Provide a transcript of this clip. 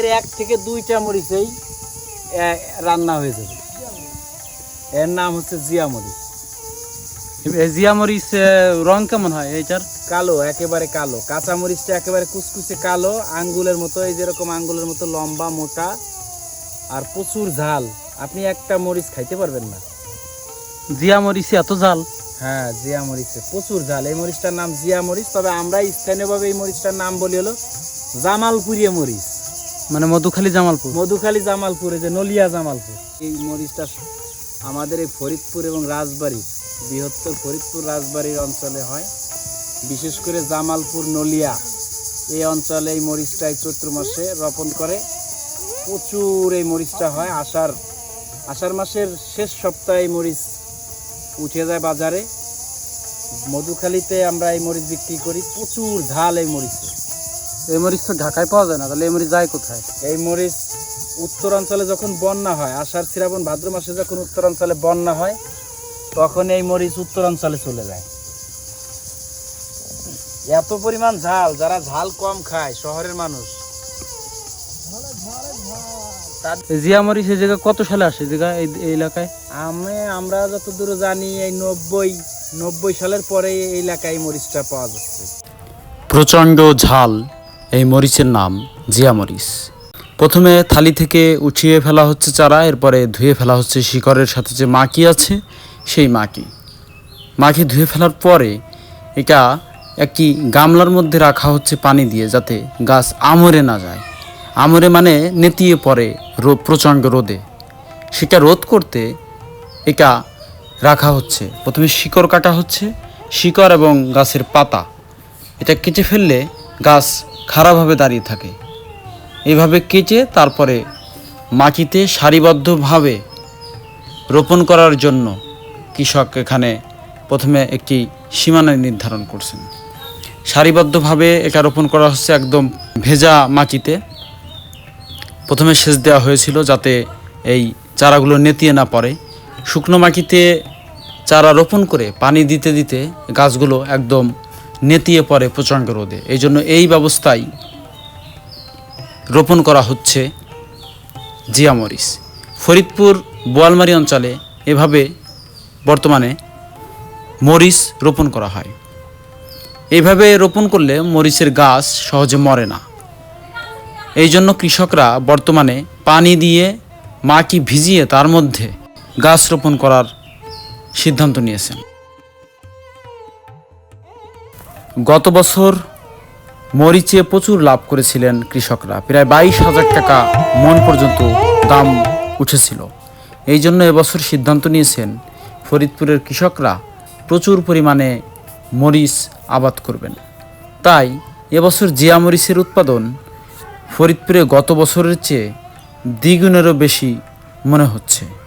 আমাদের এক থেকে দুইটা মরিচেই রান্না হয়ে যাবে। এর নাম হচ্ছে জিয়া মরিচ। জিয়া মরিচ রং কেমন হয় এইটার? কালো একেবারে কালো। কাঁচা মরিচটা একেবারে কুচকুচে কালো আঙ্গুলের মতো এই যেরকম আঙ্গুলের মতো লম্বা মোটা আর প্রচুর ঝাল। আপনি একটা মরিচ খাইতে পারবেন না। জিয়া মরিচ এত ঝাল? হ্যাঁ জিয়া মরিচ প্রচুর ঝাল। এই মরিচটার নাম জিয়া মরিচ তবে আমরা স্থানীয়ভাবে এই মরিচটার নাম বলি হলো জামালপুরিয়া মরিচ। মানে মধুখালী জামালপুর? মধুখালী জামালপুরে যে নলিয়া জামালপুর। এই মরিচটা আমাদের এই ফরিদপুর এবং রাজবাড়ি, বৃহত্তর ফরিদপুর রাজবাড়ির অঞ্চলে হয়। বিশেষ করে জামালপুর, নলিয়া, এই অঞ্চলে এই মরিচটাই চৈত্র মাসে রোপণ করে। প্রচুর এই মরিচটা হয়। আষাঢ় আষাঢ় মাসের শেষ সপ্তাহে এই মরিচ উঠে যায় বাজারে। মধুখালীতে আমরা এই মরিচ বিক্রি করি। প্রচুর ঝাল এই মরিচে। এই মরিচ তো ঢাকায় পাওয়া যায় না তাহলে এই মরিচ যায় কোথায়? এই মরিচ উত্তরাঞ্চলে যখন বন্যা হয় আষাঢ় শ্রাবণ ভাদ্র মাসে যখন উত্তরাঞ্চলে বন্যা হয় তখন এই মরিচ উত্তরাঞ্চলে চলে যায়। এত পরিমাণ ঝাল যারা ঝাল কম খায় শহরের মানুষ। জিয়া মরিচ এই জায়গায় কত সালে আসে? এই জায়গায় এই এই এলাকায়? আমি আমরা যতদূর জানি এই নব্বই নব্বই সালের পরে এই এলাকায় মরিচটা পাওয়া যাচ্ছে। প্রচণ্ড ঝাল। এই মরিচের নাম জিয়া মরিচ। প্রথমে থালি থেকে উঠিয়ে ফেলা হচ্ছে চারা, এরপরে ধুয়ে ফেলা হচ্ছে শিকড়ের সাথে যে মাকি আছে, সেই মাকি মাকি ধুয়ে ফেলার পরে এটা একটি গামলার মধ্যে রাখা হচ্ছে পানি দিয়ে যাতে গাছ আমরে না যায়। আমরে মানে নেতিয়ে পড়ে প্রচণ্ড রোদে। সেটা রোধ করতে এটা রাখা হচ্ছে। প্রথমে শিকড় কাটা হচ্ছে, শিকড় এবং গাছের পাতা। এটা কেটে ফেললে গাছ খারাপভাবে দাঁড়িয়ে থাকে। এইভাবে কেটে তারপরে মাটিতে সারিবদ্ধভাবে রোপণ করার জন্য কৃষক এখানে প্রথমে একটি সীমানা নির্ধারণ করছেন। সারিবদ্ধভাবে এটা রোপণ করা হচ্ছে একদম ভেজা মাটিতে। প্রথমে সেচ দেওয়া হয়েছিল যাতে এই চারাগুলো নেতিয়ে না পড়ে। শুকনো মাটিতে চারা রোপণ করে পানি দিতে দিতে গাছগুলো একদম নেতিয়ে পড়ে প্রচণ্ড রোদে। এই জন্য এই ব্যবস্থায় রোপণ করা হচ্ছে জিয়া মরিচ। ফরিদপুর বোয়ালমারি অঞ্চলে এভাবে বর্তমানে মরিচ রোপণ করা হয়। এইভাবে রোপণ করলে মরিচের গাছ সহজে মরে না। এই জন্য কৃষকরা বর্তমানে পানি দিয়ে মাটি ভিজিয়ে তার মধ্যে গাছ রোপণ করার সিদ্ধান্ত নিয়েছেন। গত বছর মরিচে প্রচুর লাভ করেছিলেন কৃষকরা। প্রায় বাইশ হাজার টাকা মন পর্যন্ত দাম উঠেছিল। এই জন্য এবছর সিদ্ধান্ত নিয়েছেন ফরিদপুরের কৃষকরা প্রচুর পরিমাণে মরিচ আবাদ করবেন। তাই এবছর জিয়া মরিচের উৎপাদন ফরিদপুরে গত বছরের চেয়ে দ্বিগুণেরও বেশি মনে হচ্ছে।